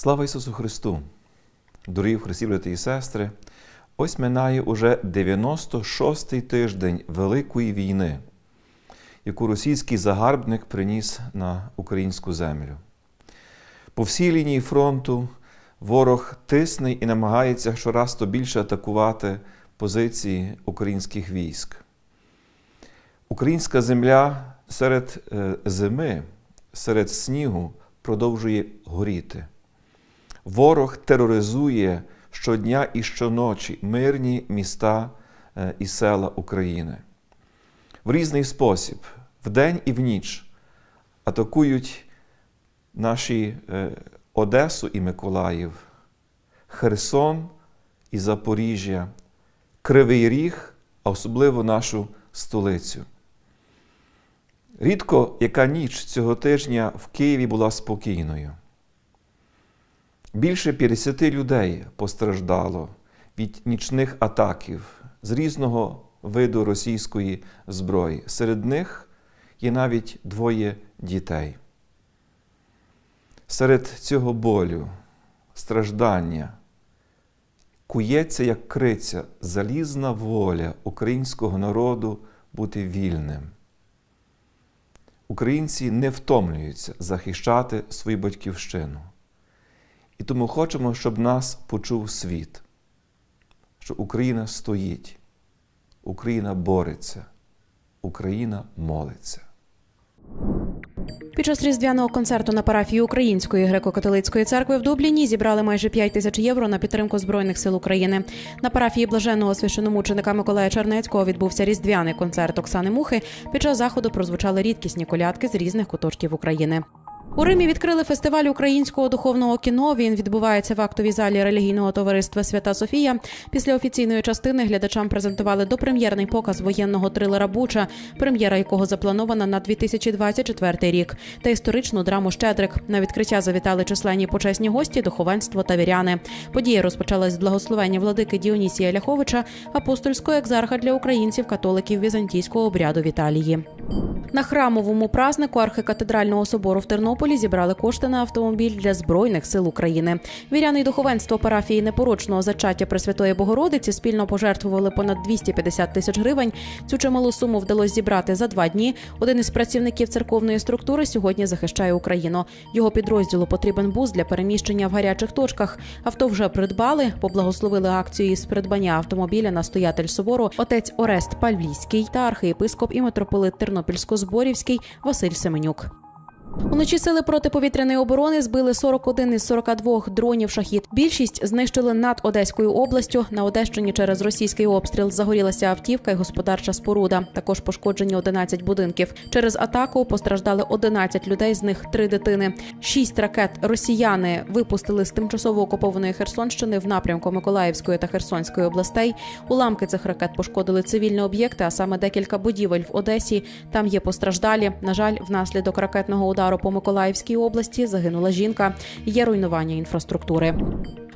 Слава Ісусу Христу! Дорогі Христі, брати і сестри! Ось минає уже 96-й тиждень Великої війни, яку російський загарбник приніс на українську землю. По всій лінії фронту ворог тисне і намагається щораз то більше атакувати позиції українських військ. Українська земля серед е, зими, серед снігу продовжує горіти. Ворог тероризує щодня і щоночі мирні міста е, і села України. В різний спосіб, вдень і в ніч атакують наші е, Одесу і Миколаїв, Херсон і Запоріжжя, Кривий Ріг, а особливо нашу столицю. Рідко яка ніч цього тижня в Києві була спокійною. Більше 50 людей постраждало від нічних атаків з різного виду російської зброї. Серед них є навіть двоє дітей. Серед цього болю, страждання кується, як криця, залізна воля українського народу бути вільним. Українці не втомлюються захищати свою батьківщину. І тому хочемо, щоб нас почув світ, що Україна стоїть, Україна бореться, Україна молиться. Під час різдвяного концерту на парафії Української греко-католицької церкви в Дубліні зібрали майже 5 тисяч євро на підтримку збройних сил України. На парафії блаженного священомученика Миколая Чернецького відбувся різдвяний концерт Оксани Мухи. Під час заходу прозвучали рідкісні колядки з різних куточків України. У Римі відкрили фестиваль українського духовного кіно. Він відбувається в актовій залі релігійного товариства Свята Софія. Після офіційної частини глядачам презентували допрем'єрний показ воєнного трилера Буча, прем'єра якого запланована на 2024 рік, та історичну драму Щедрик. На відкриття завітали численні почесні гості, духовенство та віряни. Подія розпочалась з благословення владики Діонісія Ляховича, апостольського екзарха для українців, католиків візантійського обряду в Італії. На храмовому празнику архикатедрального собору в Тернополі зібрали кошти на автомобіль для збройних сил України. Віряни й духовенство парафії непорочного зачаття Пресвятої Богородиці спільно пожертвували понад 250 тисяч гривень. Цю чималу суму вдалося зібрати за два дні. Один із працівників церковної структури сьогодні захищає Україну. Його підрозділу потрібен бус для переміщення в гарячих точках. Авто вже придбали, поблагословили акцію із придбання автомобіля настоятель собору отець Орест Пальвійський та архієпископ і митрополит Тернопільсько-Зборівський Василь Семенюк. Уночі сили протиповітряної оборони збили 41 із 42 дронів шахід. Більшість знищили над Одеською областю. На Одещині через російський обстріл загорілася автівка і господарча споруда. Також пошкоджені 11 будинків. Через атаку постраждали 11 людей, з них три дитини. Шість ракет росіяни випустили з тимчасово окупованої Херсонщини в напрямку Миколаївської та Херсонської областей. Уламки цих ракет пошкодили цивільні об'єкти, а саме декілька будівель в Одесі. Там є постраждалі. На жаль, внаслідок ракетного удару по Миколаївській області загинула жінка. Є руйнування інфраструктури.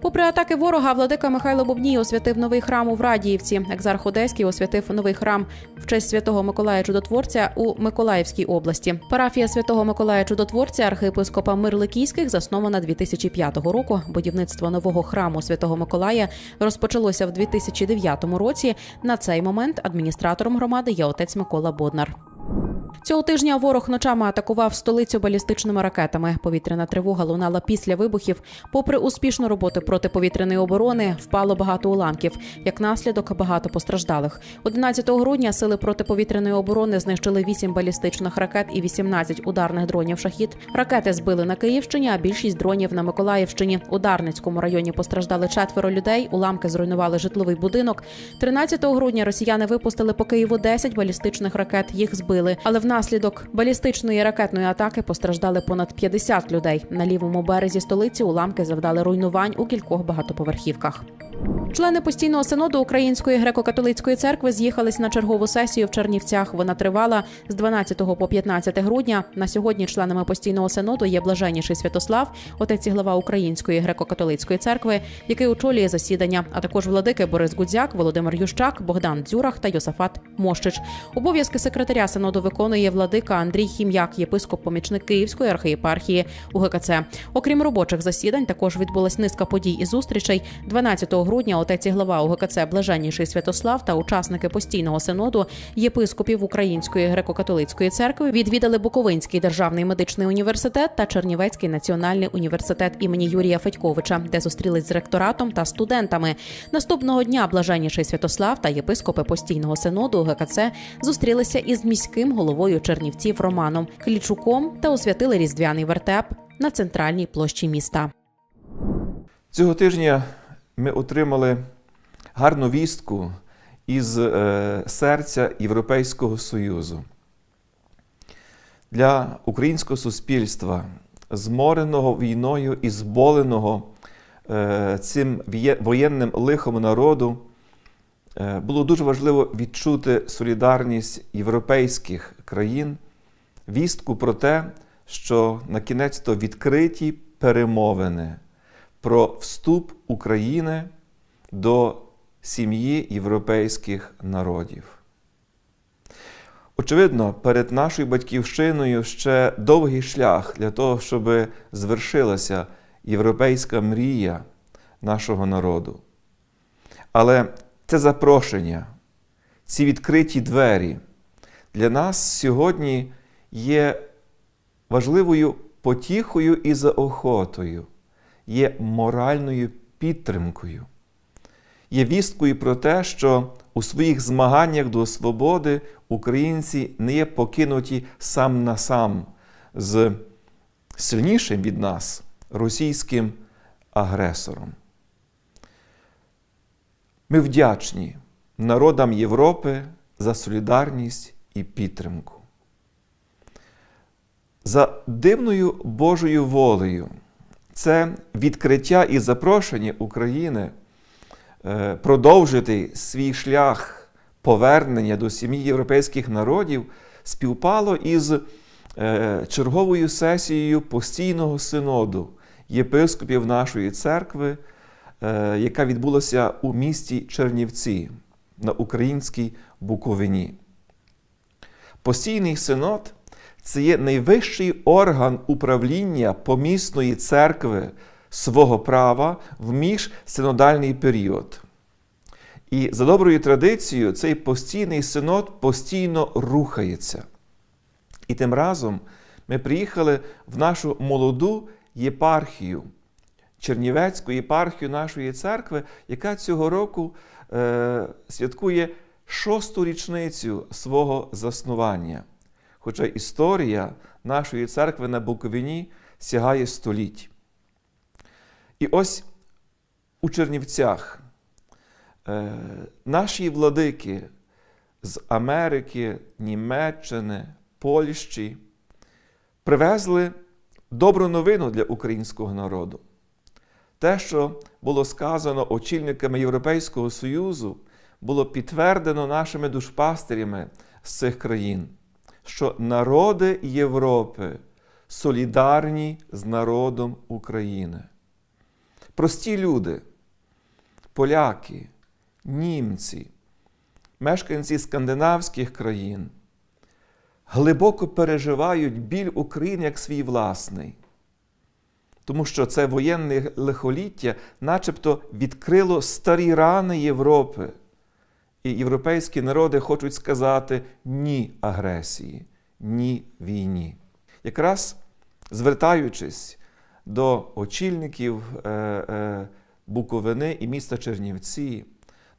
Попри атаки ворога, владика Михайло Бобній освятив новий храм у Врадіївці. Екзарх Одеський освятив новий храм в честь святого Миколая Чудотворця у Миколаївській області. Парафія святого Миколая Чудотворця архієпископа Мирликійських заснована 2005 року. Будівництво нового храму святого Миколая розпочалося в 2009 році. На цей момент адміністратором громади є отець Микола Боднар. Цього тижня ворог ночами атакував столицю балістичними ракетами. Повітряна тривога лунала після вибухів. Попри успішну роботу протиповітряної оборони, впало багато уламків. Як наслідок, багато постраждалих. 11 грудня сили протиповітряної оборони знищили 8 балістичних ракет і 18 ударних дронів шахід. Ракети збили на Київщині, а більшість дронів на Миколаївщині. У Дарницькому районі постраждали четверо людей. Уламки зруйнували житловий будинок. 13 грудня росіяни випустили по Києву 10 балістичних ракет. Їх збили, але внаслідок балістичної ракетної атаки постраждали понад 50 людей. На лівому березі столиці уламки завдали руйнувань у кількох багатоповерхівках. Члени постійного синоду Української греко-католицької церкви з'їхались на чергову сесію в Чернівцях. Вона тривала з 12 по 15 грудня. На сьогодні членами постійного синоду є блаженніший Святослав, отець і глава Української греко-католицької церкви, який очолює засідання, а також владики Борис Гудзяк, Володимир Ющак, Богдан Дзюрах та Йосафат Мощич. Обов'язки секретаря синоду виконує владика Андрій Хім'як, єпископ-помічник Київської архієпархії УГКЦ. Окрім робочих засідань, також відбулась низка подій і зустрічей. 12 грудня отець і глава УГКЦ Блаженніший Святослав та учасники постійного синоду єпископів Української греко-католицької церкви відвідали Буковинський державний медичний університет та Чернівецький національний університет імені Юрія Федьковича, де зустрілись з ректоратом та студентами. Наступного дня Блаженніший Святослав та єпископи постійного синоду УГКЦ зустрілися із міським головою Чернівців Романом Клічуком та освятили різдвяний вертеп на центральній площі міста. Цього тижня ми отримали гарну вістку із е, серця Європейського Союзу. Для українського суспільства, змореного війною і зболеного е, цим воєнним лихом народу, е, було дуже важливо відчути солідарність європейських країн, вістку про те, що на кінець то відкриті перемовини про вступ України до сім'ї європейських народів. Очевидно, перед нашою батьківщиною ще довгий шлях для того, щоб звершилася європейська мрія нашого народу. Але це запрошення, ці відкриті двері для нас сьогодні є важливою потіхою і заохотою, є моральною підтримкою, є вісткою про те, що у своїх змаганнях до свободи українці не є покинуті сам на сам з сильнішим від нас російським агресором. Ми вдячні народам Європи за солідарність і підтримку. За дивною Божою волею, це відкриття і запрошення України е, продовжити свій шлях повернення до сім'ї європейських народів співпало із е, черговою сесією постійного синоду єпископів нашої церкви, е, яка відбулася у місті Чернівці на українській Буковині. Постійний синод це є найвищий орган управління помісної церкви свого права в міжсинодальний період. І за доброю традицією, цей постійний синод постійно рухається. І тим разом ми приїхали в нашу молоду єпархію, Чернівецьку єпархію нашої церкви, яка цього року е, святкує шосту річницю свого заснування. Хоча історія нашої церкви на Буковині сягає століть. І ось у Чернівцях е, наші владики з Америки, Німеччини, Польщі привезли добру новину для українського народу. Те, що було сказано очільниками Європейського Союзу, було підтвердено нашими душпастирями з цих країн, що народи Європи солідарні з народом України. Прості люди, поляки, німці, мешканці скандинавських країн глибоко переживають біль України як свій власний. Тому що це воєнне лихоліття начебто відкрило старі рани Європи. І європейські народи хочуть сказати ні агресії, ні війні. Якраз звертаючись до очільників е, е, Буковини і міста Чернівці,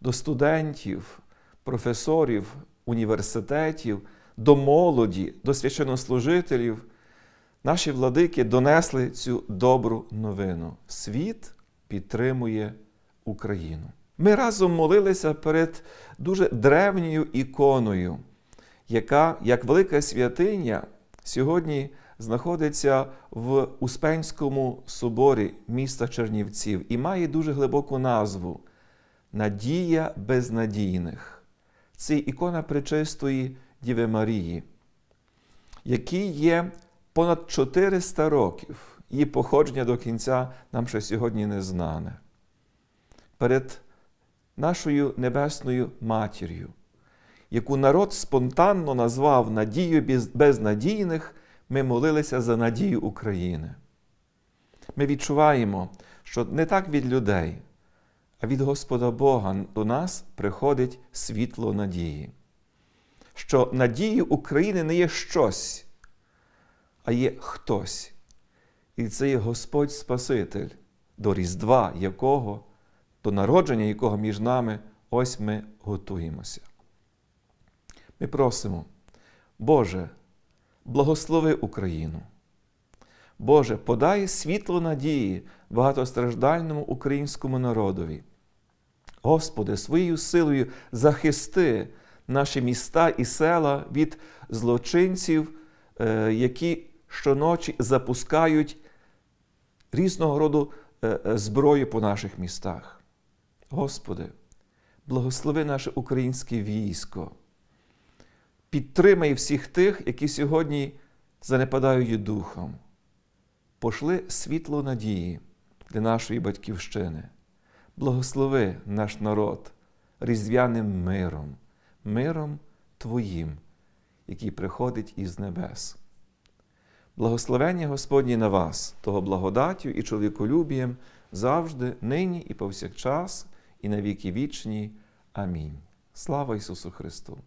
до студентів, професорів університетів, до молоді, до священнослужителів, наші владики донесли цю добру новину. Світ підтримує Україну. Ми разом молилися перед дуже древньою іконою, яка, як велика святиня, сьогодні знаходиться в Успенському соборі міста Чернівців і має дуже глибоку назву надія безнадійних. Це ікона Пречистої Діви Марії, якій є понад 400 років. Її походження до кінця нам ще сьогодні не знане. Перед нашою небесною матір'ю, яку народ спонтанно назвав надією без- безнадійних, ми молилися за надію України. Ми відчуваємо, що не так від людей, а від Господа Бога до нас приходить світло надії. Що надією України не є щось, а є хтось. І це є Господь Спаситель, до Різдва якого, до народження якого між нами ось ми готуємося. Ми просимо, Боже, благослови Україну. Боже, подай світло надії багатостраждальному українському народові. Господи, своєю силою захисти наші міста і села від злочинців, е, які щоночі запускають різного роду е, е, зброю по наших містах. Господи, благослови наше українське військо. Підтримай всіх тих, які сьогодні занепадають духом. Пошли світло надії для нашої батьківщини. Благослови наш народ різдвяним миром, миром Твоїм, який приходить із небес. Благословення Господні на вас, того благодаттю і чоловіколюбієм завжди, нині і повсякчас, і на віки вічні. Амінь. Слава Ісусу Христу!